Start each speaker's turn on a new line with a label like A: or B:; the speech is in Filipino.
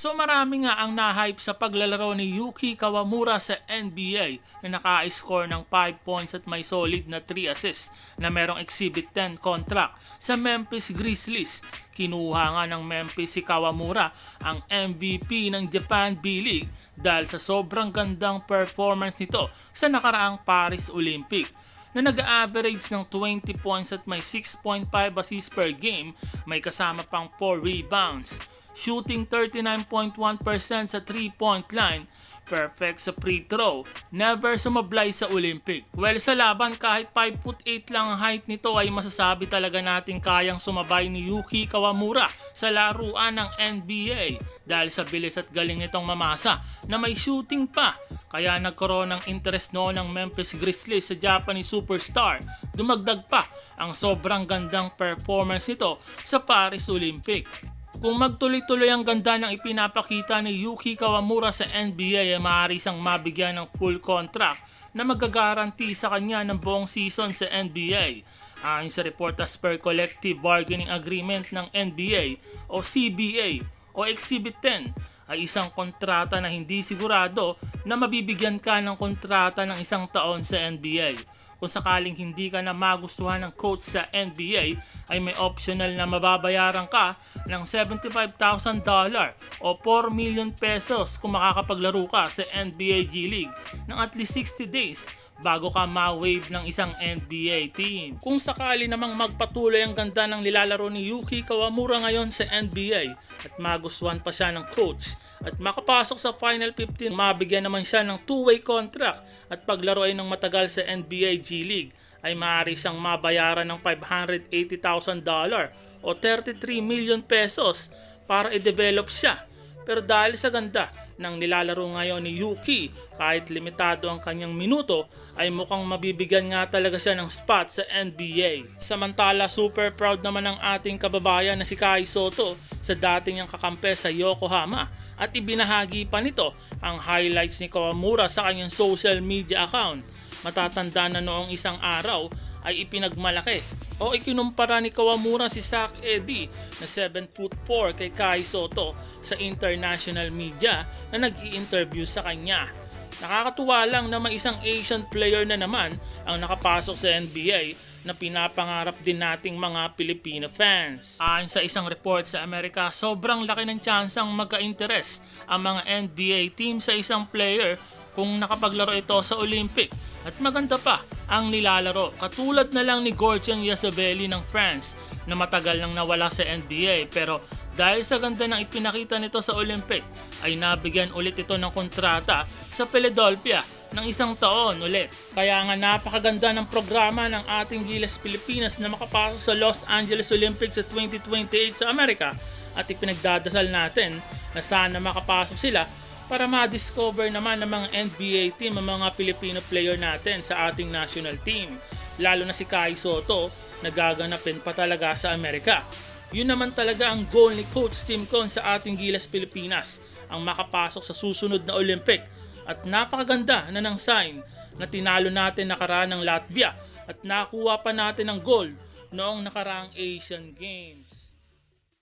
A: So marami nga ang nahype sa paglalaro ni Yuki Kawamura sa NBA na naka-score ng 5 points at may solid na 3 assists na merong Exhibit 10 contract sa Memphis Grizzlies. Kinuha nga ng Memphis si Kawamura ang MVP ng Japan B-League dahil sa sobrang gandang performance nito sa nakaraang Paris Olympic na nag-average ng 20 points at may 6.5 assists per game, may kasama pang 4 rebounds shooting 39.1% sa 3-point line, perfect sa free throw, never sumablay sa Olympic. Well, sa laban kahit 5 foot 8 lang ang height nito ay masasabi talaga natin kayang sumabay ni Yuki Kawamura sa laruan ng NBA dahil sa bilis at galing nitong mamasa na may shooting pa. Kaya nagkaroon ng interest noon ng Memphis Grizzlies sa Japanese superstar. Dumagdag pa ang sobrang gandang performance nito sa Paris Olympic. Kung magtuloy-tuloy ang ganda ng ipinapakita ni Yuki Kawamura sa NBA ay maaari siyang mabigyan ng full contract na magagaranti sa kanya ng buong season sa NBA. Ayon sa report as per Collective Bargaining Agreement ng NBA o CBA o Exhibit 10 ay isang kontrata na hindi sigurado na mabibigyan ka ng kontrata ng isang taon sa NBA kung sakaling hindi ka na magustuhan ng coach sa NBA ay may optional na mababayaran ka ng $75,000 o 4 million pesos kung makakapaglaro ka sa NBA G League ng at least 60 days bago ka ma-wave ng isang NBA team. Kung sakali namang magpatuloy ang ganda ng nilalaro ni Yuki Kawamura ngayon sa NBA at magustuhan pa siya ng coach at makapasok sa Final 15, mabigyan naman siya ng two-way contract at paglaro ay ng matagal sa NBA G League ay maaari siyang mabayaran ng $580,000 o 33 million pesos para i-develop siya. Pero dahil sa ganda ng nilalaro ngayon ni Yuki, kahit limitado ang kanyang minuto, ay mukhang mabibigyan nga talaga siya ng spot sa NBA. Samantala, super proud naman ang ating kababayan na si Kai Soto sa dating niyang kakampi sa Yokohama at ibinahagi pa nito ang highlights ni Kawamura sa kanyang social media account. Matatanda na noong isang araw ay ipinagmalaki o ikinumpara ni Kawamura si Zach Eddy na 7 foot 4 kay Kai Soto sa international media na nag interview sa kanya. Nakakatuwa lang na may isang Asian player na naman ang nakapasok sa NBA na pinapangarap din nating mga Filipino fans. Ayon sa isang report sa Amerika, sobrang laki ng tsansang magka-interest ang mga NBA team sa isang player kung nakapaglaro ito sa Olympic. At maganda pa ang nilalaro. Katulad na lang ni Gorgian Yazabeli ng France na matagal nang nawala sa NBA pero dahil sa ganda ng ipinakita nito sa Olympic ay nabigyan ulit ito ng kontrata sa Philadelphia ng isang taon ulit. Kaya nga napakaganda ng programa ng ating Gilas Pilipinas na makapasok sa Los Angeles Olympics sa 2028 sa Amerika at ipinagdadasal natin na sana makapasok sila para ma-discover naman ng mga NBA team ang mga Filipino player natin sa ating national team. Lalo na si Kai Soto na gaganapin pa talaga sa Amerika. Yun naman talaga ang goal ni Coach Tim Con sa ating Gilas Pilipinas ang makapasok sa susunod na Olympic at napakaganda na ng sign na tinalo natin nakaraan ng Latvia at nakuha pa natin ng gold noong nakaraang Asian Games.